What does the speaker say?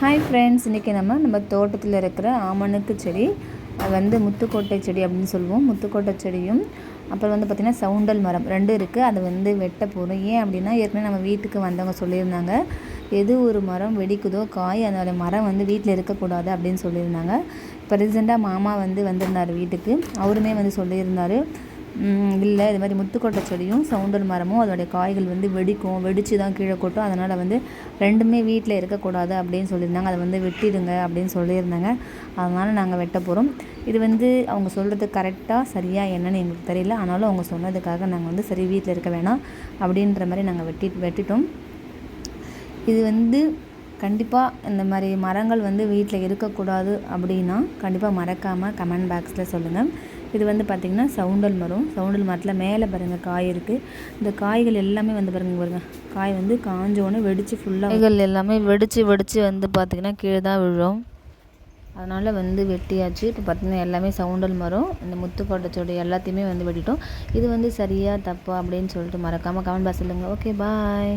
Hi friends இன்றைக்கி நம்ம நம்ம தோட்டத்தில் இருக்கிற ஆமணக்கு செடி அது வந்து முத்துக்கோட்டை செடி அப்படின்னு சொல்லுவோம். முத்துக்கோட்டை செடியும் அப்புறம் வந்து பார்த்திங்கன்னா சவுண்டல் மரம் ரெண்டும் இருக்குது அதை வந்து வெட்ட போகிறோம் ஏன் அப்படின்னா ஏற்கனவே நம்ம வீட்டுக்கு வந்தவங்க சொல்லியிருந்தாங்க. எது ஒரு மரம் வெடிக்குதோ காய் அதோட மரம் வந்து வீட்டில் இருக்கக்கூடாது அப்படின்னு சொல்லியிருந்தாங்க. இப்போ ரீசெண்டாக மாமா வந்து வந்திருந்தார் வீட்டுக்கு. அவருமே வந்து சொல்லியிருந்தார். இல்லை. இது மாதிரி முத்துக்கொட்டை செடியும் சவுண்டல் மரமும் அதோடைய காய்கள் வந்து வெடிக்கும் வெடித்து தான் கீழே கொட்டும். அதனால் வந்து ரெண்டுமே வீட்டில் இருக்கக்கூடாது அப்படின்னு சொல்லியிருந்தாங்க. அதை வந்து வெட்டிடுங்க அப்படின்னு சொல்லியிருந்தாங்க. அதனால் நாங்கள் வெட்ட போகிறோம் இது வந்து அவங்க சொல்கிறது கரெக்டாக சரியாக என்னன்னு எங்களுக்கு தெரியல. ஆனாலும் அவங்க சொன்னதுக்காக நாங்கள் வந்து சரி வீட்டில் இருக்க வேணாம் அப்படின்ற மாதிரி நாங்கள் வெட்டி வெட்டிட்டோம். இது வந்து கண்டிப்பாக இந்த மாதிரி மரங்கள் வந்து வீட்டில் இருக்கக்கூடாது அப்படின்னா கண்டிப்பாக மறக்காமல் கமெண்ட் பாக்ஸில் சொல்லுங்கள் இது வந்து பார்த்திங்கன்னா சவுண்டல் மரம். சவுண்டல் மரத்தில் மேலே பாருங்கள் காய் இருக்குது இந்த காய்கள் எல்லாமே வந்து பாருங்கள் பாருங்கள் காய் வந்து காஞ்சோடனே வெடித்து ஃபுல்லாக காய்கள் எல்லாமே வெடித்து வெடித்து வந்து பார்த்திங்கன்னா கீழே தான் விழும். அதனால் வந்து வெட்டியாச்சு. இப்போ பார்த்திங்கன்னா எல்லாமே சவுண்டல் மரம். இந்த முத்துக்கோட்டச்சோடு எல்லாத்தையுமே வந்து வெட்டிட்டோம். இது வந்து சரியாக தப்பா அப்படின்னு சொல்லிட்டு மறக்காமல் கமெண்ட் பாக்ஸ் சொல்லுங்கள் ஓகே பாய்